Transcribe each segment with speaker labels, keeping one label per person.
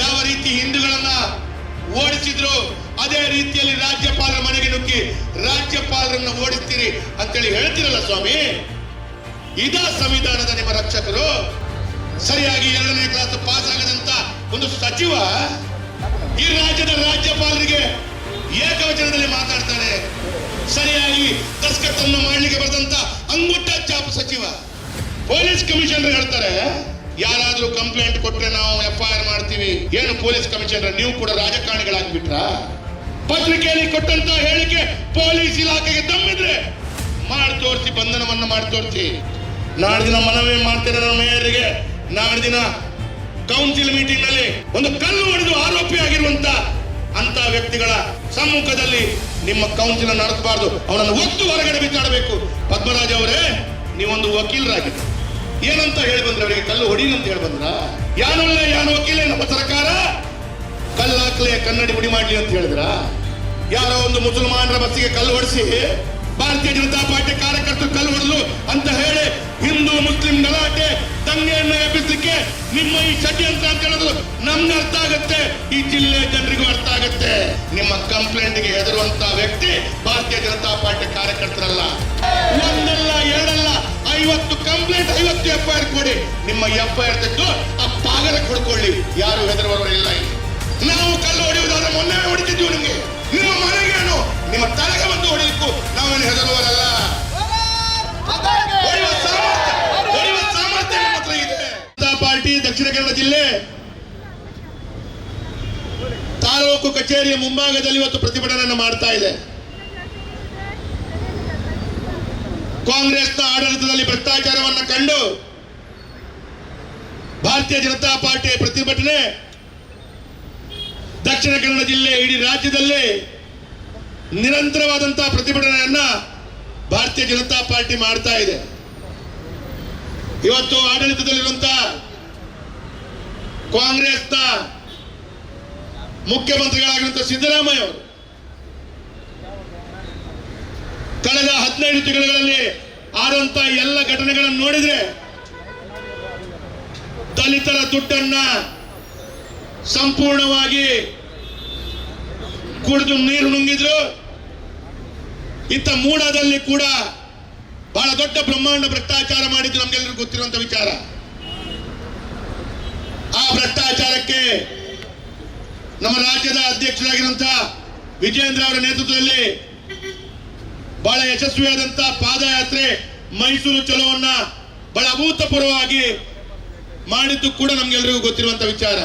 Speaker 1: ಯಾವ ರೀತಿ ಹಿಂದೂಗಳನ್ನ ಓಡಿಸಿದ್ರು ಅದೇ ರೀತಿಯಲ್ಲಿ ರಾಜ್ಯಪಾಲರ ಮನೆಗೆ ನುಗ್ಗಿ ರಾಜ್ಯಪಾಲರನ್ನ ಓಡಿಸ್ತೀರಿ ಅಂತೇಳಿ ಹೇಳ್ತೀರಲ್ಲ ಸ್ವಾಮಿ? ಇದ ಸಂವಿಧಾನದ ನಿಮ್ಮ ರಕ್ಷಕರು. ಸರಿಯಾಗಿ ಎರಡನೇ ಕ್ಲಾಸ್ ಪಾಸ್ ಆಗದಂತ ಒಂದು ಸಚಿವ ಈ ರಾಜ್ಯದ ರಾಜ್ಯಪಾಲರಿಗೆ ಏಕವಚನದಲ್ಲಿ ಮಾತಾಡ್ತಾನೆ. ಸರಿಯಾಗಿ ದಸ್ಕತ್ತನ್ನು ಮಾಡಲಿಕ್ಕೆ ಬರೆದಂತ ಅಂಗುಟ್ಟ ಚಾಪ್ ಸಚಿವ. ಪೊಲೀಸ್ ಕಮಿಷನರ್ ಹೇಳ್ತಾರೆ ಯಾರಾದ್ರೂ ಕಂಪ್ಲೇಂಟ್ ಕೊಟ್ರೆ ನಾವು ಎಫ್ ಐ ಆರ್ ಮಾಡ್ತೀವಿ. ಏನು ಪೊಲೀಸ್ ಕಮಿಷನರ್, ನೀವು ಕೂಡ ರಾಜಕಾರಣಿಗಳಾಗ್ಬಿಟ್ರ? ಪತ್ರಿಕೆಯಲ್ಲಿ ಕೊಟ್ಟಂತ ಹೇಳಿಕೆ ಪೊಲೀಸ್ ಇಲಾಖೆಗೆ ತಮ್ಮಿದ್ರೆ ಮಾಡಿ ತೋರಿಸಿ, ಬಂಧನವನ್ನು ಮಾಡಿ ತೋರಿಸಿ. ನಾಳೆ ದಿನ ಮನವಿ ಮಾಡ್ತೀರ ನಮ್ಮ ಮೇಯರ್ಗೆ ನಾಳೆ ದಿನ ಕೌನ್ಸಿಲ್ ಮೀಟಿಂಗ್ನಲ್ಲಿ ಒಂದು ಕಲ್ಲು ಹೊಡೆದು ಆರೋಪಿ ಆಗಿರುವಂತ ಅಂತ ವ್ಯಕ್ತಿಗಳ ಸಮ್ಮುಖದಲ್ಲಿ ನಿಮ್ಮ ಕೌನ್ಸಿಲ್ ನಡೆಸಬಾರ್ದು. ಅವನನ್ನು ಒತ್ತು ಹೊರಗಡೆ ಬಿತ್ತಾಡಬೇಕು ಪದ್ಮರಾಜ್ ಅವರೇ, ನೀವೊಂದು ವಕೀಲರಾಗಿ ಏನಂತ ಹೇಳಿ ಬಂದ್ರೆ ಅವರಿಗೆ ಕಲ್ಲು ಹೊಡೀನಿ ಅಂತ ಹೇಳಿ ಬಂದ್ರ? ಯಾನಲ್ಲ, ಯಾನ ವಕೀಲೇ ನಮ್ಮ ಸರ್ಕಾರ? ಕಲ್ಲಾಕ್ಲೆ ಕನ್ನಡಿ ಹುಡಿ ಮಾಡ್ಲಿ ಅಂತ ಹೇಳಿದ್ರ? ಯಾರೋ ಒಂದು ಮುಸಲ್ಮಾನರ ಬಸ್ಸಿಗೆ ಕಲ್ಲು ಹೊಡಿಸಿ ಭಾರತೀಯ ಜನತಾ ಪಾರ್ಟಿ ಕಾರ್ಯಕರ್ತರು ಕಲ್ಲು ಹೊಡೆದು ಅಂತ ಹೇಳಿ ಹಿಂದೂ, ಮುಸ್ಲಿಂ ಗಲಾಟೆ ದಂಗೆಯನ್ನು ಎಬ್ಬಿಸಲಿಕ್ಕೆ ನಿಮ್ಮ ಈ ಷಡ್ಯಂತ್ರ ಅಂತ ಹೇಳೋದು ನಮ್ಗೆ ಅರ್ಥ ಆಗುತ್ತೆ. ಈ ಜಿಲ್ಲೆ ಜನರಿಗೂ ಅರ್ಥ ಆಗುತ್ತೆ. ನಿಮ್ಮ ಕಂಪ್ಲೇಂಟ್ಗೆ ಹೆದರುವಂತ ವ್ಯಕ್ತಿ ಭಾರತೀಯ ಜನತಾ ಪಾರ್ಟಿ ಕಾರ್ಯಕರ್ತರಲ್ಲ. ಒಂದಲ್ಲ ಎರಡಲ್ಲ ಐವತ್ತು ಕಂಪ್ಲೇಂಟ್ ಐವತ್ತು ಎಫ್ ಐ ಆರ್ ಕೊಡಿ. ನಿಮ್ಮ ಎಫ್ ಐ ಆರ್ ತೆಗೆದು ಆ ಪಾಗಲ ಕೊಡ್ಕೊಳ್ಳಿ. ಯಾರು ಇಲ್ಲಿ ನಾವು ಕಲ್ಲು ಹೊಡೆಯುವುದಾದ್ರೆ ಮೊನ್ನೆ ಹೊಡಿತಿದ್ವಿ ನಿಮಗೆ. ನಿಮ್ಮ ಮನೆಗೇನು ನಿಮ್ಮ ತಲೆಗೆ ಬಂದು ಹೊಡೆಯಲಿಕ್ಕೂ ನಾವೇನು ಹೆದರುವವರಲ್ಲ. ಪಾರ್ಟಿ ದಕ್ಷಿಣ ಕನ್ನಡ ಜಿಲ್ಲೆ. ತಾಲೂಕು ಕಚೇರಿಯ ಮುಂಭಾಗದಲ್ಲಿ ಇವತ್ತು ಪ್ರತಿಭಟನೆಯನ್ನು ಮಾಡ್ತಾ ಇದೆ. ಕಾಂಗ್ರೆಸ್ನ ಆಡಳಿತದಲ್ಲಿ ಭ್ರಷ್ಟಾಚಾರವನ್ನು ಕಂಡು ಭಾರತೀಯ ಜನತಾ ಪಾರ್ಟಿಯ ಪ್ರತಿಭಟನೆ ದಕ್ಷಿಣ ಕನ್ನಡ ಜಿಲ್ಲೆ ಇಡೀ ರಾಜ್ಯದಲ್ಲಿ ನಿರಂತರವಾದಂತಹ ಪ್ರತಿಭಟನೆಯನ್ನ ಭಾರತೀಯ ಜನತಾ ಪಾರ್ಟಿ ಮಾಡ್ತಾ ಇದೆ. ಇವತ್ತು ಆಡಳಿತದಲ್ಲಿರುವಂತಹ ಕಾಂಗ್ರೆಸ್ನ ಮುಖ್ಯಮಂತ್ರಿಗಳಾಗಿರುವಂತಹ ಸಿದ್ದರಾಮಯ್ಯ ಅವರು ಕಳೆದ ಹದಿನೈದು ತಿಂಗಳಲ್ಲಿ ಆದಂತ ಎಲ್ಲ ಘಟನೆಗಳನ್ನು ನೋಡಿದ್ರೆ ದಲಿತರ ದುಡ್ಡನ್ನ ಸಂಪೂರ್ಣವಾಗಿ ಕುಡಿದು ನೀರು ನುಂಗಿದ್ರು. ಇಂಥ ಮೂಡದಲ್ಲಿ ಕೂಡ ಬಹಳ ದೊಡ್ಡ ಬ್ರಹ್ಮಾಂಡ ಭ್ರಷ್ಟಾಚಾರ ಮಾಡಿದ್ದು ನಮ್ಗೆಲ್ಲರಿಗೂ ಗೊತ್ತಿರುವಂತ ವಿಚಾರ. ಆ ಭ್ರಷ್ಟಾಚಾರಕ್ಕೆ ನಮ್ಮ ರಾಜ್ಯದ ಅಧ್ಯಕ್ಷರಾಗಿರುವಂತಹ ವಿಜೇಂದ್ರ ಅವರ ನೇತೃತ್ವದಲ್ಲಿ ಬಹಳ ಯಶಸ್ವಿಯಾದಂತ ಪಾದಯಾತ್ರೆ ಮೈಸೂರು ಚಲೋವನ್ನ ಬಹಳ ಅಭೂತಪೂರ್ವವಾಗಿ ಮಾಡಿದ್ದು ಕೂಡ ನಮ್ಗೆಲ್ರಿಗೂ ಗೊತ್ತಿರುವಂತ ವಿಚಾರ.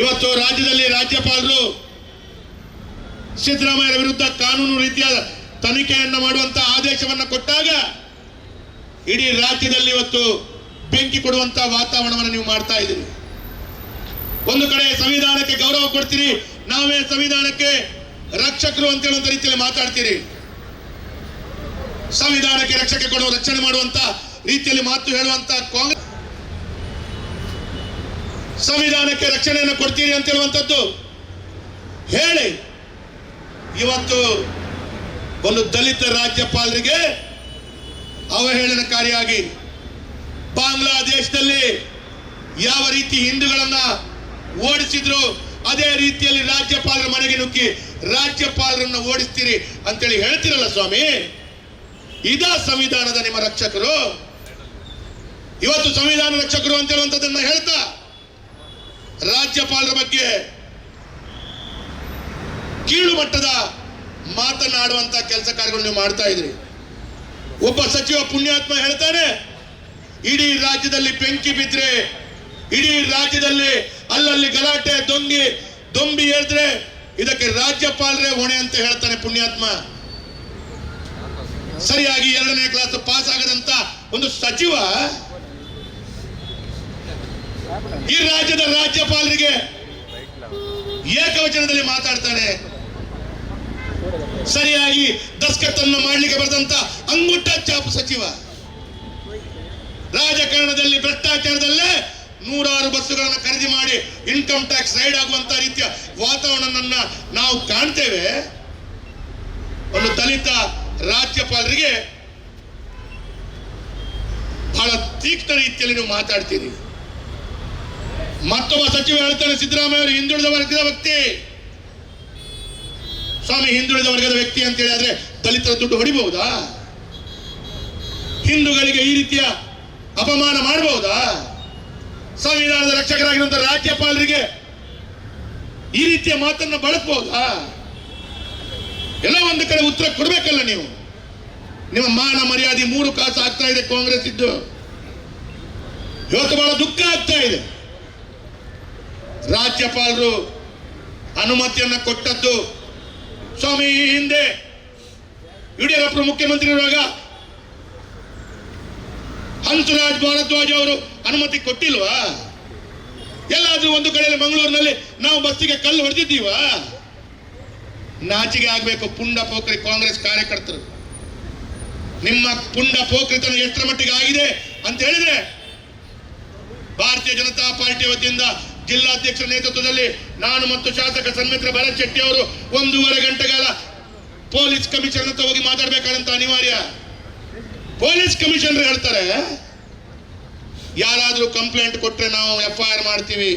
Speaker 1: ಇವತ್ತು ರಾಜ್ಯದಲ್ಲಿ ರಾಜ್ಯಪಾಲರು ಸಿದ್ದರಾಮಯ್ಯರ ವಿರುದ್ಧ ಕಾನೂನು ರೀತಿಯ ತನಿಖೆಯನ್ನು ಮಾಡುವಂತ ಆದೇಶವನ್ನ ಕೊಟ್ಟಾಗ ಇಡೀ ರಾಜ್ಯದಲ್ಲಿ ಇವತ್ತು ಬೆಂಕಿ ಕೊಡುವಂತ ವಾತಾವರಣವನ್ನು ನೀವು ಮಾಡ್ತಾ ಇದ್ದೀರಿ. ಒಂದು ಕಡೆ ಸಂವಿಧಾನಕ್ಕೆ ಗೌರವ ಕೊಡ್ತೀರಿ, ನಾವೇ ಸಂವಿಧಾನಕ್ಕೆ ರಕ್ಷಕರು ಅಂತ ಹೇಳುವಂತ ರೀತಿಯಲ್ಲಿ ಮಾತಾಡ್ತೀರಿ. ಸಂವಿಧಾನಕ್ಕೆ ರಕ್ಷಣೆ ಕೊಡುವ ರಕ್ಷಣೆ ಮಾಡುವಂತ ರೀತಿಯಲ್ಲಿ ಮಾತು ಹೇಳುವಂತ ಕಾಂಗ್ರೆಸ್ ಸಂವಿಧಾನಕ್ಕೆ ರಕ್ಷಣೆಯನ್ನು ಕೊಡ್ತೀರಿ ಅಂತ ಹೇಳುವಂಥದ್ದು. ಹೇಳಿ. ಇವತ್ತು ಒಂದು ದಲಿತ ರಾಜ್ಯಪಾಲರಿಗೆ ಅವಹೇಳನಕಾರಿಯಾಗಿ ಬಾಂಗ್ಲಾದೇಶದಲ್ಲಿ ಯಾವ ರೀತಿ ಹಿಂದೂಗಳನ್ನ ಓಡಿಸಿದ್ರು ಅದೇ ರೀತಿಯಲ್ಲಿ ರಾಜ್ಯಪಾಲರ ಮನೆಗೆ ನುಗ್ಗಿ ರಾಜ್ಯಪಾಲರನ್ನು ಓಡಿಸ್ತೀರಿ ಅಂತೇಳಿ ಹೇಳ್ತೀರಲ್ಲ ಸ್ವಾಮಿ? ಇದ ಸಂವಿಧಾನದ ನಿಮ್ಮ ರಕ್ಷಕರು. ಇವತ್ತು ಸಂವಿಧಾನ ರಕ್ಷಕರು ಅಂತ ಹೇಳುವಂಥದ್ದನ್ನ ಹೇಳ್ತಾ ರಾಜ್ಯಪಾಲರ ಬಗ್ಗೆ ಕೀಳು ಮಟ್ಟದ ಮಾತನಾಡುವಂತ ಕೆಲಸ ಕಾರ್ಯಗಳು ನೀವು ಮಾಡ್ತಾ ಇದ್ರಿ. ಒಬ್ಬ ಸಚಿವ ಪುಣ್ಯಾತ್ಮ ಹೇಳ್ತಾನೆ, ಇಡೀ ರಾಜ್ಯದಲ್ಲಿ ಬೆಂಕಿ ಬಿದ್ರೆ ಇಡೀ ರಾಜ್ಯದಲ್ಲಿ ಅಲ್ಲಲ್ಲಿ ಗಲಾಟೆ, ದೊಂಗಿ, ದೊಂಬಿ ಹೇಳಿದ್ರೆ ಇದಕ್ಕೆ ರಾಜ್ಯಪಾಲರೇ ಹೊಣೆ ಅಂತ ಹೇಳ್ತಾನೆ ಪುಣ್ಯಾತ್ಮ. ಸರಿಯಾಗಿ ಎರಡನೇ ಕ್ಲಾಸ್ ಪಾಸ್ ಆಗದಂತ ಒಂದು ಸಚಿವ ಈ ರಾಜ್ಯದ ರಾಜ್ಯಪಾಲರಿಗೆ ಏಕವಚನದಲ್ಲಿ ಮಾತಾಡ್ತಾನೆ. ಸರಿಯಾಗಿ ದಸ್ಕತ್ತನ್ನು ಮಾಡಲಿಕ್ಕೆ ಬರೆದಂತ ಅಂಗುಟ್ಟ ಚಾಪು ಸಚಿವ. ರಾಜಕಾರಣದಲ್ಲಿ, ಭ್ರಷ್ಟಾಚಾರದಲ್ಲೇ ನೂರಾರು ಬಸ್ಸುಗಳನ್ನು ಖರೀದಿ ಮಾಡಿ ಇನ್ಕಮ್ ಟ್ಯಾಕ್ಸ್ ರೈಡ್ ಆಗುವಂತ ರೀತಿಯ ವಾತಾವರಣವನ್ನ ನಾವು ಕಾಣ್ತೇವೆ. ಒಂದು ದಲಿತ ರಾಜ್ಯಪಾಲರಿಗೆ ಬಹಳ ತೀಕ್ಷ್ಣ ರೀತಿಯಲ್ಲಿ ನೀವು ಮಾತಾಡ್ತೀರಿ. ಮತ್ತೊಬ್ಬ ಸಚಿವ ಹೇಳ್ತಾನೆ, ಸಿದ್ದರಾಮಯ್ಯ ಅವರು ಹಿಂದುಳಿದ ವರ್ಗದ ವ್ಯಕ್ತಿ. ಸ್ವಾಮಿ, ಹಿಂದುಳಿದ ವರ್ಗದ ವ್ಯಕ್ತಿ ಅಂತ ಹೇಳಿದ್ರೆ ದಲಿತರ ದುಡ್ಡು ಹೊಡಿಬಹುದಾ? ಹಿಂದೂಗಳಿಗೆ ಈ ರೀತಿಯ ಅಪಮಾನ ಮಾಡಬಹುದಾ? ಸಂವಿಧಾನದ ರಕ್ಷಕರಾಗಿರುವಂತಹ ರಾಜ್ಯಪಾಲರಿಗೆ ಈ ರೀತಿಯ ಮಾತನ್ನು ಬಳಸಬಹುದಾ ಎಲ್ಲ ಒಂದು ಕಡೆ ಉತ್ತರ ಕೊಡಬೇಕಲ್ಲ ನೀವು. ನಿಮ್ಮ ಮಾನ ಮರ್ಯಾದೆ ಮೂರು ಕಾಸು ಆಗ್ತಾ ಇದೆ, ಕಾಂಗ್ರೆಸ್ ಇದ್ದು. ಇವತ್ತು ಬಹಳ ದುಃಖ ಆಗ್ತಾ ಇದೆ. ರಾಜ್ಯಪಾಲರು ಅನುಮತಿಯನ್ನ ಕೊಟ್ಟದ್ದು ಸ್ವಾಮಿ ಹಿಂದೆ. ಯಡಿಯೂರಪ್ಪ ಮುಖ್ಯಮಂತ್ರಿ ಇರುವಾಗ ಹಂಸರಾಜ್ ಭಾರದ್ವಾಜ್ ಅವರು ಅನುಮತಿ ಕೊಟ್ಟಿಲ್ವಾ? ಎಲ್ಲಾದ್ರೂ ಒಂದು ಕಡೆಯಲ್ಲಿ ಮಂಗಳೂರಿನಲ್ಲಿ ನಾವು ಬಸ್ಸಿಗೆ ಕಲ್ಲು ಹೊಡೆದಿದ್ದೀವ? ನಾಚಿಗೆ ಆಗ್ಬೇಕು, ಪುಂಡ ಪೋಖ್ರಿ ಕಾಂಗ್ರೆಸ್ ಕಾರ್ಯಕರ್ತರು. ನಿಮ್ಮ ಪುಂಡ ಪೋಖ್ರಿತನ ಎಷ್ಟರ ಮಟ್ಟಿಗೆ ಆಗಿದೆ ಅಂತ ಹೇಳಿದ್ರೆ, ಭಾರತೀಯ ಜನತಾ ಪಾರ್ಟಿ ವತಿಯಿಂದ ಜಿಲ್ಲಾಧ್ಯಕ್ಷರ ನೇತೃತ್ವದಲ್ಲಿ ನಾನು ಮತ್ತು ಶಾಸಕ ಸನ್ಮಿತ್ರ ಭರತ್ ಶೆಟ್ಟಿ ಅವರು ಒಂದೂವರೆ ಗಂಟೆಗಾಲ ಪೊಲೀಸ್ ಕಮಿಷನ್ ಹತ್ರ ಹೋಗಿ ಮಾತಾಡ್ಬೇಕಾದಂತ ಅನಿವಾರ್ಯ. ಪೊಲೀಸ್ ಕಮಿಷನರ್ ಹೇಳ್ತಾರೆ ಯಾರಾದ್ರೂ ಕಂಪ್ಲೇಂಟ್ ಕೊಟ್ಟರೆ ನಾವು ಎಫ್ ಐ ಆರ್ ಮಾಡ್ತೀವಿ.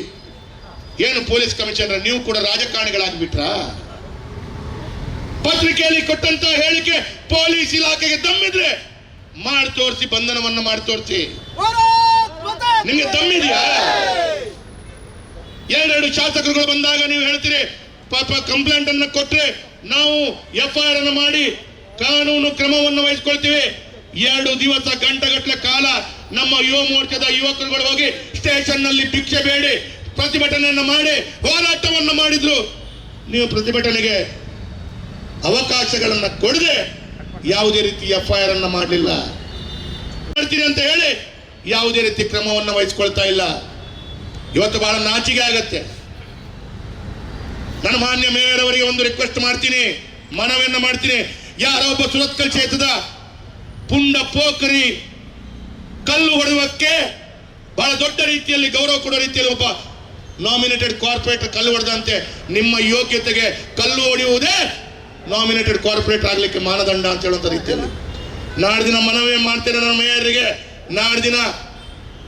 Speaker 1: ಏನು ಪೊಲೀಸ್ ಕಮಿಷನರ್ ನೀವು ಕೂಡ ರಾಜಕಾರಣಿಗಳಾಗ್ಬಿಟ್ರಾ? ಪತ್ರಿಕೆಯಲ್ಲಿ ಕೊಟ್ಟಂತ ಹೇಳಿಕೆ ಪೊಲೀಸ್ ಇಲಾಖೆಗೆ ದಮ್ಮಿದ್ರೆ ಮಾಡಿ ತೋರಿಸಿ, ಬಂಧನವನ್ನು ಮಾಡಿ ತೋರಿಸಿ. ನಿಮ್ಗೆ ದಮ್ಮಿದೆಯಾ? ಎರಡೆರಡು ಶಾಸಕರುಗಳು ಬಂದಾಗ ನೀವು ಹೇಳ್ತೀರಿ, ಪಾಪ ಕಂಪ್ಲೇಂಟ್ ಅನ್ನು ಕೊಟ್ರೆ ನಾವು ಎಫ್ ಐ ಆರ್ ಅನ್ನು ಮಾಡಿ ಕಾನೂನು ಕ್ರಮವನ್ನು ವಹಿಸ್ಕೊಳ್ತೀವಿ. ಎರಡು ದಿವಸ ಗಂಟೆಗಟ್ಟಲೆ ಕಾಲ ನಮ್ಮ ಯುವ ಮೋರ್ಚಾದ ಯುವಕರುಗಳು ಹೋಗಿ ಸ್ಟೇಷನ್ನಲ್ಲಿ ಭಿಕ್ಷೆ ಬೇಡಿ, ಪ್ರತಿಭಟನೆಯನ್ನು ಮಾಡಿ, ಹೋರಾಟವನ್ನು ಮಾಡಿದ್ರು. ನೀವು ಪ್ರತಿಭಟನೆಗೆ ಅವಕಾಶಗಳನ್ನು ಕೊಡದೆ ಯಾವುದೇ ರೀತಿ ಎಫ್ ಐ ಆರ್ ಅನ್ನ ಮಾಡಲಿಲ್ಲ. ಮಾಡ್ತೀನಿ ಅಂತ ಹೇಳಿ ಯಾವುದೇ ರೀತಿ ಕ್ರಮವನ್ನು ವಹಿಸ್ಕೊಳ್ತಾ ಇಲ್ಲ. ಇವತ್ತು ಬಹಳ ನಾಚಿಕೆ ಆಗತ್ತೆ. ನಾನು ಮಾನ್ಯ ಮೇಯರ್ ಅವರಿಗೆ ಒಂದು ರಿಕ್ವೆಸ್ಟ್ ಮಾಡ್ತೀನಿ, ಮನವಿಯನ್ನು ಮಾಡ್ತೀನಿ. ಯಾರೋ ಒಬ್ಬ ಸುರತ್ಕಲ್ ಕ್ಷೇತ್ರದ ಪುಂಡ ಪೋಖರಿ ಕಲ್ಲು ಹೊಡೆಯುವಕ್ಕೆ ಬಹಳ ದೊಡ್ಡ ರೀತಿಯಲ್ಲಿ, ಗೌರವ ಕೊಡೋ ರೀತಿಯಲ್ಲಿ ಒಬ್ಬ ನಾಮಿನೇಟೆಡ್ ಕಾರ್ಪೊರೇಟರ್ ಕಲ್ಲು ಹೊಡೆದಂತೆ ನಿಮ್ಮ ಯೋಗ್ಯತೆಗೆ ಕಲ್ಲು ಹೊಡೆಯುವುದೇ ನಾಮಿನೇಟೆಡ್ ಕಾರ್ಪೊರೇಟರ್ ಆಗಲಿಕ್ಕೆ ಮಾನದಂಡ ಅಂತ ಹೇಳುವಂತ ರೀತಿಯಲ್ಲಿ. ನಾಡ್ದಿನ ದಿನ ಮನವಿ ಮಾಡ್ತೇನೆ ನನ್ನ ಮೇಯರ್ಗೆ ನಾಡ್ದಿನ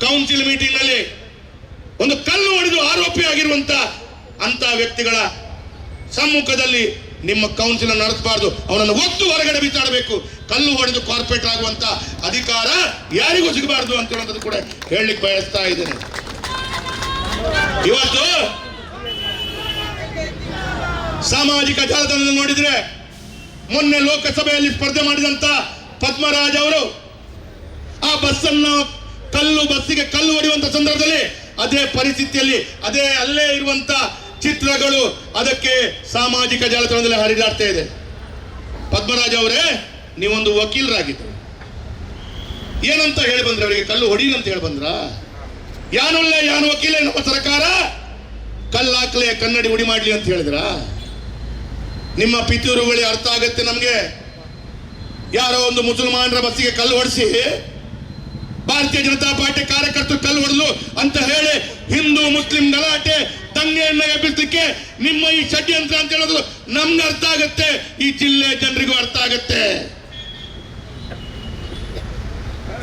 Speaker 1: ಕೌನ್ಸಿಲ್ ಮೀಟಿಂಗ್ನಲ್ಲಿ ಒಂದು ಕಲ್ಲು ಹೊಡೆದು ಆರೋಪಿ ಆಗಿರುವಂತ ಅಂತ ವ್ಯಕ್ತಿಗಳ ಸಮ್ಮುಖದಲ್ಲಿ ನಿಮ್ಮ ಕೌನ್ಸಿಲ್ ನಡೆಸಬಾರ್ದು. ಅವನನ್ನು ಒತ್ತು ಹೊರಗಡೆ ಬಿಸಾಡಬೇಕು. ಕಲ್ಲು ಹೊಡೆದು ಕಾರ್ಪೊರೇಟ್ ಆಗುವಂತ ಅಧಿಕಾರ ಯಾರಿಗೂ ಸಿಗಬಾರ್ದು ಅಂತ ಹೇಳೋದು ಕೂಡ ಹೇಳಲಿಕ್ಕೆ ಬಯಸ್ತಾ ಇದ್ದೇನೆ. ಇವತ್ತು ಸಾಮಾಜಿಕ ಜಾಲತಾಣದಲ್ಲಿ ನೋಡಿದ್ರೆ ಮೊನ್ನೆ ಲೋಕಸಭೆಯಲ್ಲಿ ಸ್ಪರ್ಧೆ ಮಾಡಿದಂತ ಪದ್ಮರಾಜ್ ಅವರು ಆ ಬಸ್ಸನ್ನು ಕಲ್ಲು ಬಸ್ಸಿಗೆ ಕಲ್ಲು ಹೊಡೆಯುವಂತ ಸಂದರ್ಭದಲ್ಲಿ ಅದೇ ಪರಿಸ್ಥಿತಿಯಲ್ಲಿ, ಅದೇ ಅಲ್ಲೇ ಇರುವಂತ ಚಿತ್ರಗಳು ಅದಕ್ಕೆ ಸಾಮಾಜಿಕ ಜಾಲತಾಣದಲ್ಲಿ ಹರಿದಾಡ್ತಾ ಇದೆ. ಪದ್ಮರಾಜ್ ಅವರೇ, ನೀವೊಂದು ವಕೀಲರಾಗಿದ್ದರು ಏನಂತ ಹೇಳಿ ಬಂದ್ರೆ ಅವರಿಗೆ? ಕಲ್ಲು ಹೊಡೀರಿ ಅಂತ ಹೇಳಿ ಬಂದ್ರ? ಯಾನೊಳ್ಳೆ ಯಾನು ವಕೀಲೆ ನಮ್ಮ ಸರ್ಕಾರ? ಕಲ್ಲಾಕ್ಲೆ ಕನ್ನಡಿ ಉಡಿ ಮಾಡ್ಲಿ ಅಂತ ಹೇಳಿದ್ರ? ನಿಮ್ಮ ಪಿತೂರುಗಳಿಗೆ ಅರ್ಥ ಆಗತ್ತೆ ನಮಗೆ. ಯಾರೋ ಒಂದು ಮುಸಲ್ಮಾನರ ಬಸ್ಸಿಗೆ ಕಲ್ಲು ಹೊಡೆಸಿ, ಭಾರತೀಯ ಜನತಾ ಪಾರ್ಟಿ ಕಾರ್ಯಕರ್ತರು ಕಲ್ಲು ಹೊಡೆದು ಅಂತ ಹೇಳಿ ಹಿಂದೂ ಮುಸ್ಲಿಂ ಗಲಾಟೆ ದಂಗೆಯನ್ನ ಎಬ್ಬಿಸಲಿಕ್ಕೆ ನಿಮ್ಮ ಈ ಷಡ್ಯಂತ್ರ ಅಂತ ಹೇಳೋದು ನಮ್ಗೆ ಅರ್ಥ ಆಗತ್ತೆ. ಈ ಜಿಲ್ಲೆ ಜನರಿಗೂ ಅರ್ಥ ಆಗತ್ತೆ.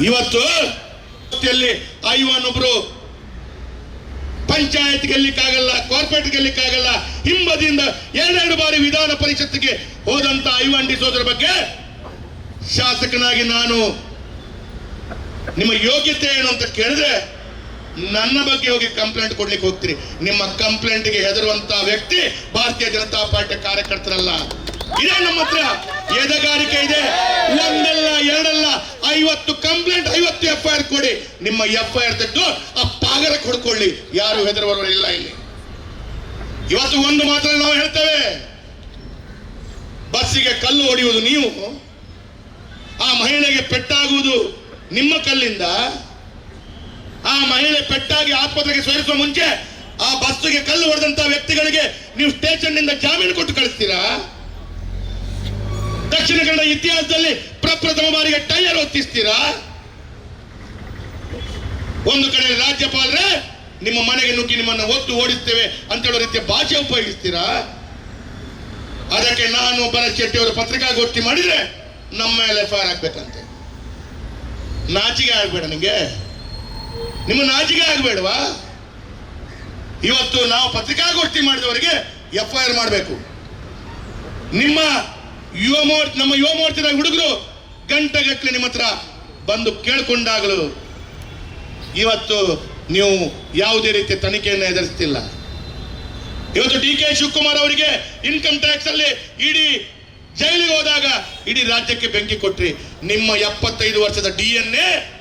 Speaker 1: ಇವತ್ತು ಐವಾನ್ ಒಬ್ರು ಪಂಚಾಯತ್ ಗೆಲ್ಲಿಕ್ಕಾಗಲ್ಲ ಕಾರ್ಪೊರೇಟ್ ಗೆಲ್ಲಿಕ್ಕಾಗಲ್ಲ ಹಿಂಬದಿಯಿಂದ ಎರಡೆರಡು ಬಾರಿ ವಿಧಾನ ಪರಿಷತ್ತಿಗೆ ಹೋದಂತ ಐವಾನ್ ಡಿಸೋದ್ರ ಬಗ್ಗೆ ಶಾಸಕನಾಗಿ ನಾನು ನಿಮ್ಮ ಯೋಗ್ಯತೆ ಏನು ಅಂತ ಕೇಳಿದ್ರೆ ನನ್ನ ಬಗ್ಗೆ ಹೋಗಿ ಕಂಪ್ಲೇಂಟ್ ಕೊಡ್ಲಿಕ್ಕೆ ಹೋಗ್ತೀರಿ. ನಿಮ್ಮ ಕಂಪ್ಲೇಂಟ್ಗೆ ಹೆದರುವಂತ ವ್ಯಕ್ತಿ ಭಾರತೀಯ ಜನತಾ ಪಾರ್ಟಿ ಕಾರ್ಯಕರ್ತರಲ್ಲ. ಇದೇ ನಮ್ಮ ಹತ್ರ ಎದೆಗಾರಿಕೆ ಇದೆ. ಒಂದಲ್ಲ, ಎರಡಲ್ಲ, ಐವತ್ತು ಕಂಪ್ಲೇಂಟ್ ಐವತ್ತು ಎಫ್ ಐ ಆರ್ ಕೊಡಿ. ನಿಮ್ಮ ಎಫ್ ಐ ಆರ್ ತೆಗೆದು ಆ ಪಾಗಲಕ್ಕೆ ಕೊಡ್ಕೊಳ್ಳಿ ಯಾರು ಹೆದರುವವರು ಇಲ್ಲ ಇಲ್ಲಿ. ಇವತ್ತು ಒಂದು ಮಾತ್ರ ನಾವು ಹೇಳ್ತೇವೆ. ಬಸ್ಸಿಗೆ ಕಲ್ಲು ಹೊಡೆಯುವುದು ನೀವು. ಆ ಮಹಿಳೆಗೆ ಪೆಟ್ಟಾಗುವುದು ನಿಮ್ಮ ಕಲ್ಲಿಂದ. ಆ ಮಹಿಳೆ ಪೆಟ್ಟಾಗಿ ಆಸ್ಪತ್ರೆಗೆ ಸೇರಿಸುವ ಮುಂಚೆ ಆ ಬಸ್ಸಿಗೆ ಕಲ್ಲು ಹೊಡೆದಂತ ವ್ಯಕ್ತಿಗಳಿಗೆ ನೀವು ಸ್ಟೇಷನ್ನಿಂದ ಜಾಮೀನು ಕೊಟ್ಟು ಕಳಿಸ್ತೀರಾ? ದಕ್ಷಿಣ ಕನ್ನಡ ಇತಿಹಾಸದಲ್ಲಿ ಪ್ರಪ್ರಥಮ ಬಾರಿಗೆ ಟೈರ್ ಒತ್ತಿಸ್ತೀರಾ ಒಂದು ಕಡೆ ರಾಜ್ಯಪಾಲರೇ, ನಿಮ್ಮ ಮನೆಗೆ ನುಗ್ಗಿ ನಿಮ್ಮನ್ನು ಒತ್ತು ಓಡಿಸ್ತೇವೆ ಅಂತ ಹೇಳೋ ರೀತಿಯ ಭಾಷೆ ಉಪಯೋಗಿಸ್ತೀರಾ? ಅದಕ್ಕೆ ನಾನು ಭರತ್ ಶೆಟ್ಟಿ ಅವರು ಪತ್ರಿಕಾಗೋಷ್ಠಿ ಮಾಡಿದ್ರೆ ನಮ್ಮ ಮೇಲೆ ಎಫ್ ಐ ಆರ್ ಆಗ್ಬೇಕಂತೆ ನಾಚಿಕೆ ಆಗ್ಬೇಡ ನಿಂಗೆ. ನಿಮ್ಮ ನಾಚಿಕೆ ಆಗಬೇಡವಾ? ಇವತ್ತು ನಾವು ಪತ್ರಿಕಾಗೋಷ್ಠಿ ಮಾಡಿದವರಿಗೆ ಎಫ್ ಐ ಆರ್ ಮಾಡಬೇಕು. ನಿಮ್ಮ ಯುವ ಮೋರ್ ನಮ್ಮ ಯುವ ಹುಡುಗರು ಗಂಟೆಗಟ್ಟಲೆ ನಿಮ್ಮ ಹತ್ರ ಬಂದು ಕೇಳ್ಕೊಂಡಾಗಲು ಇವತ್ತು ನೀವು ಯಾವುದೇ ರೀತಿಯ ತನಿಖೆಯನ್ನು ಎದುರಿಸ್ತಿಲ್ಲ. ಇವತ್ತು ಡಿ ಕೆ ಶಿವಕುಮಾರ್ ಅವರಿಗೆ ಇನ್ಕಮ್ ಟ್ಯಾಕ್ಸ್ ಅಲ್ಲಿ ಇಡೀ ಜೈಲಿಗೆ ಹೋದಾಗ ಇಡೀ ರಾಜ್ಯಕ್ಕೆ ಬೆಂಕಿ ಕೊಟ್ರಿ. ನಿಮ್ಮ ಎಪ್ಪತ್ತೈದು ವರ್ಷದ ಡಿ ಎನ್ ಎ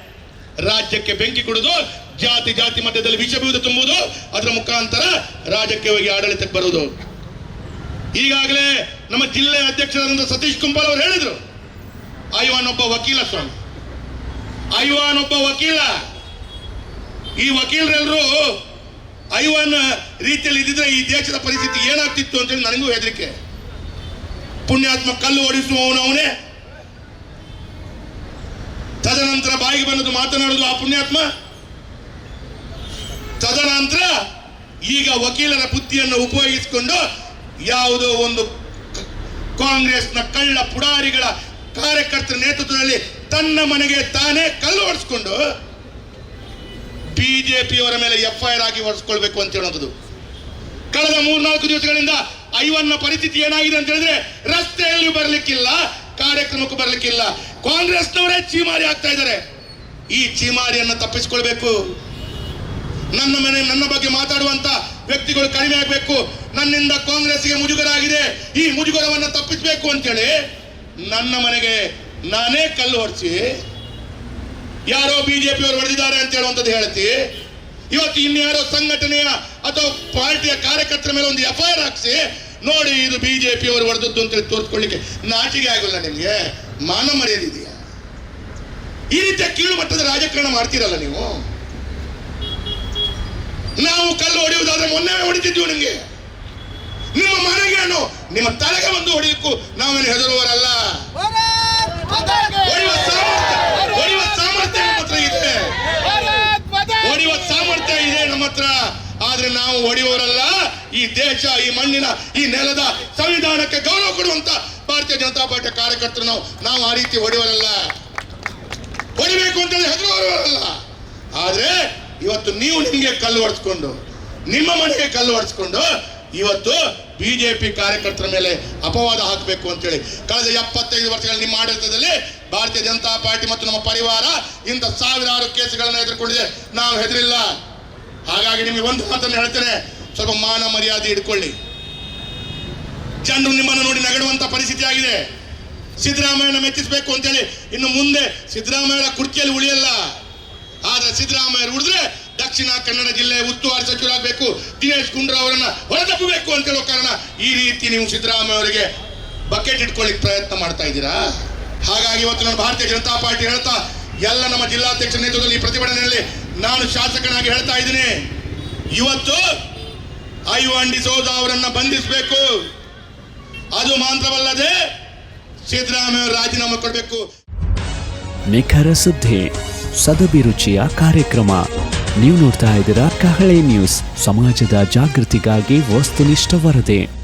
Speaker 1: ರಾಜ್ಯಕ್ಕೆ ಬೆಂಕಿ ಕೊಡುವುದು ಜಾತಿ ಜಾತಿ ಮಧ್ಯದಲ್ಲಿ ವಿಷ ಬೀಜ ತುಂಬುವುದು, ಅದರ ಮುಖಾಂತರ ರಾಜ್ಯಕ್ಕೆ ಹೋಗಿ ಆಡಳಿತಕ್ಕೆ ಬರುವುದು. ಈಗಾಗಲೇ ನಮ್ಮ ಜಿಲ್ಲೆ ಅಧ್ಯಕ್ಷರಾದಂಥ ಸತೀಶ್ ಕುಂಬಾಲ್ ಅವರು ಹೇಳಿದ್ರು, ಐವಾನ್ ಒಬ್ಬ ವಕೀಲ ಸ್ವಾಮಿ, ಐವಾನ್ ಒಬ್ಬ ವಕೀಲ. ಈ ವಕೀಲರೆಲ್ಲರೂ ಐವಾನ್ ರೀತಿಯಲ್ಲಿ ಇದ್ದಿದ್ರೆ ಈ ದೇಶದ ಪರಿಸ್ಥಿತಿ ಏನಾಗ್ತಿತ್ತು ಅಂತೇಳಿ ನನಗೂ ಹೆದರಿಕೆ. ಪುಣ್ಯಾತ್ಮ ಕಲ್ಲು ಓಡಿಸುವವನು ಅವನೇ ತದನಂತರ ಬಾಯಿಗೆ ಬಂದದ್ದು ಮಾತನಾಡುವುದು ಆ ಪುಣ್ಯಾತ್ಮ? ತದನಂತರ ಈಗ ವಕೀಲರ ಬುದ್ಧಿಯನ್ನು ಉಪಯೋಗಿಸಿಕೊಂಡು ಯಾವುದೋ ಒಂದು ಕಾಂಗ್ರೆಸ್ನ ಕಳ್ಳ ಪುಡಾರಿಗಳ ಕಾರ್ಯಕರ್ತರ ನೇತೃತ್ವದಲ್ಲಿ ತನ್ನ ಮನೆಗೆ ತಾನೇ ಕಲ್ಲು ಹೊಡೆಸ್ಕೊಂಡು ಬಿಜೆಪಿಯವರ ಮೇಲೆ ಎಫ್ ಐ ಆರ್ ಆಗಿ ಹೊಡೆಸ್ಕೊಳ್ಬೇಕು ಅಂತ ಹೇಳೋದು. ಕಳೆದ ಮೂರ್ನಾಲ್ಕು ದಿವಸಗಳಿಂದ ಐವನ್ನ ಪರಿಸ್ಥಿತಿ ಏನಾಗಿದೆ ಅಂತ ಹೇಳಿದ್ರೆ ರಸ್ತೆಯಲ್ಲಿ ಬರಲಿಕ್ಕಿಲ್ಲ. ಕಾರ್ಯಕ್ರಮಕ್ಕೂ ಬರಲಿಕ್ಕಿಲ್ಲ. ಕಾಂಗ್ರೆಸ್ನವರೇ ಚೀಮಾರಿ ಆಗ್ತಾ ಇದ್ದಾರೆ. ಈ ಚೀಮಾರಿಯನ್ನು ತಪ್ಪಿಸಿಕೊಳ್ಬೇಕು. ನನ್ನ ಮನೆ, ನನ್ನ ಬಗ್ಗೆ ಮಾತಾಡುವಂತ ವ್ಯಕ್ತಿಗಳು ಕಡಿಮೆ ಆಗಬೇಕು. ನನ್ನಿಂದ ಕಾಂಗ್ರೆಸ್ಗೆ ಮುಜುಗರ ಆಗಿದೆ ಈ ಮುಜುಗರವನ್ನು ತಪ್ಪಿಸಬೇಕು ಅಂತೇಳಿ ನನ್ನ ಮನೆಗೆ ನಾನೇ ಕಲ್ಲು ಹೊರಿಸಿ ಯಾರೋ ಬಿಜೆಪಿ ಅವರು ಹೊಡೆದಿದ್ದಾರೆ ಅಂತ ಹೇಳುವಂಥದ್ದು ಹೇಳ್ತಿ. ಇವತ್ತು ಇನ್ಯಾರೋ ಸಂಘಟನೆಯ ಅಥವಾ ಪಾರ್ಟಿಯ ಕಾರ್ಯಕರ್ತರ ಮೇಲೆ ಒಂದು ಎಫ್ಐಆರ್ ಹಾಕಿಸಿ ಆರ್ ಹಾಕ್ಸಿ ನೋಡಿ ಇದು ಬಿಜೆಪಿ ಅವರು ಹೊಡೆದದ್ದು ಅಂತ ತೋರಿಸ್ಕೊಳ್ಳಿಕ್ಕೆ ನಾಚಿಗೆ ಆಗೋಲ್ಲ ನಿಮಗೆ ಮಾನ ಮರ್ಯಾದಿದೆಯಾ ಈ ರೀತಿಯ ಕೀಳು ಮಟ್ಟದ ರಾಜಕಾರಣ ಮಾಡ್ತೀರಲ್ಲ ನೀವು ನಾವು ಕಲ್ಲು ಹೊಡೆಯುವುದಾದ್ರೆ ಮೊನ್ನೆ ಹೊಡಿತಿದ್ವಿ ನಿಮಗೆ ನಿಮ್ಮ ಮನೆಗೆ ನಿಮ್ಮ ತಲೆಗೆ ಬಂದು ಹೊಡೆಯಕ್ಕೂ ನಾವೇನು ಹೆದರುವವರಲ್ಲ! ಹೊಡೆಯುವ ಸಾಮರ್ಥ್ಯ ನಮ್ಮ ಹತ್ರ ಇದೆ! ಹೊಡೆಯುವ ಸಾಮರ್ಥ್ಯ ಇದೆ ನಮ್ಮ ಹತ್ರ ಆದ್ರೆ ನಾವು ಹೊಡೆಯುವವರಲ್ಲ ಈ ದೇಶ, ಈ ಮಣ್ಣಿನ, ಈ ನೆಲದ ಸಂವಿಧಾನಕ್ಕೆ ಗೌರವ ಕೊಡುವಂತ ಭಾರತೀಯ ಜನತಾ ಪಾರ್ಟಿ ಕಾರ್ಯಕರ್ತರು ನಾವು ನಾವು ಆ ರೀತಿ ಹೊಡೆಯುವರಲ್ಲ ಹೊಡಿಬೇಕು ಅಂತೇಳಿ ಹೆದರುವವರಲ್ಲ ಆದ್ರೆ ಇವತ್ತು ನೀವು ನಿಮಗೆ ಕಲ್ಲು ಹೊಡೆಸ್ಕೊಂಡು, ನಿಮ್ಮ ಮನೆಗೆ ಕಲ್ಲು ಹೊಡೆಸ್ಕೊಂಡು ಇವತ್ತು ಬಿಜೆಪಿ ಕಾರ್ಯಕರ್ತರ ಮೇಲೆ ಅಪವಾದ ಹಾಕಬೇಕು ಅಂತೇಳಿ ಕಳೆದ ಎಪ್ಪತ್ತೈದು ವರ್ಷಗಳ ನಿಮ್ಮ ಆಡಳಿತದಲ್ಲಿ ಭಾರತೀಯ ಜನತಾ ಪಾರ್ಟಿ ಮತ್ತು ನಮ್ಮ ಪರಿವಾರ ಇಂಥ ಸಾವಿರಾರು ಕೇಸುಗಳನ್ನು ಎದುರುಕೊಂಡಿದೆ. ನಾವು ಹೆದರಿಲ್ಲ. ಹಾಗಾಗಿ ನಿಮಗೆ ಒಂದು ಮಾತನ್ನು ಹೇಳ್ತೇನೆ. ಸ್ವಲ್ಪ ಮಾನ ಮರ್ಯಾದೆ ಇಟ್ಕೊಳ್ಳಿ. ಜನರು ನಿಮ್ಮನ್ನು ನೋಡಿ ನಗಡುವಂತ ಪರಿಸ್ಥಿತಿ ಆಗಿದೆ. ಸಿದ್ದರಾಮಯ್ಯನ ಮೆಚ್ಚಿಸಬೇಕು ಅಂತೇಳಿ ಇನ್ನು ಮುಂದೆ ಸಿದ್ದರಾಮಯ್ಯ ಕುರ್ಚಿಯಲ್ಲಿ ಉಳಿಯಲ್ಲ. ಆದ್ರೆ ಸಿದ್ದರಾಮಯ್ಯ ಉಳಿದ್ರೆ ದಕ್ಷಿಣ ಕನ್ನಡ ಜಿಲ್ಲೆ ಉಸ್ತುವಾರಿ ಸಚಿವರಾಗಬೇಕು. ದಿನೇಶ್ ಗುಂಡ್ರಾವ್ ಅವರನ್ನ ಹೊರತಪ್ಪಬೇಕು ಅಂತ ಹೇಳೋ ಕಾರಣ ಈ ರೀತಿ ನೀವು ಸಿದ್ದರಾಮಯ್ಯ ಅವರಿಗೆ ಬಕೆಟ್ ಇಟ್ಕೊಳ್ಳಿಕ್ಕೆ ಪ್ರಯತ್ನ ಮಾಡ್ತಾ ಇದ್ದೀರಾ? ಹಾಗಾಗಿ ಇವತ್ತು ನಾನು ಭಾರತೀಯ ಜನತಾ ಪಾರ್ಟಿ ಹೇಳ್ತಾ ಎಲ್ಲ ನಮ್ಮ ಜಿಲ್ಲಾಧ್ಯಕ್ಷ ನೇತೃತ್ವದಲ್ಲಿ ಪ್ರತಿಭಟನೆಯಲ್ಲಿ ನಾನು ಶಾಸಕನಾಗಿ ಹೇಳ್ತಾ ಇದ್ದೀನಿ. ಇವತ್ತು ಐವಾನ್ ಡಿಸೋಜ ಅವರನ್ನ ಬಂಧಿಸಬೇಕು. ಅದು ಮಾತ್ರವಲ್ಲದೆ ಸಿದ್ದರಾಮಯ್ಯ ರಾಜೀನಾಮೆ ಕೊಡಬೇಕು.
Speaker 2: ನಿಖರ ಸುದ್ದಿ ಸದಭಿರುಚಿಯ ಕಾರ್ಯಕ್ರಮ. ನೀವು ನೋಡ್ತಾ ಇದ್ದೀರಾ ಕಹಳೆ ನ್ಯೂಸ್, ಸಮಾಜದ ಜಾಗೃತಿಗಾಗಿ ವಸ್ತುನಿಷ್ಠ ವರದಿ.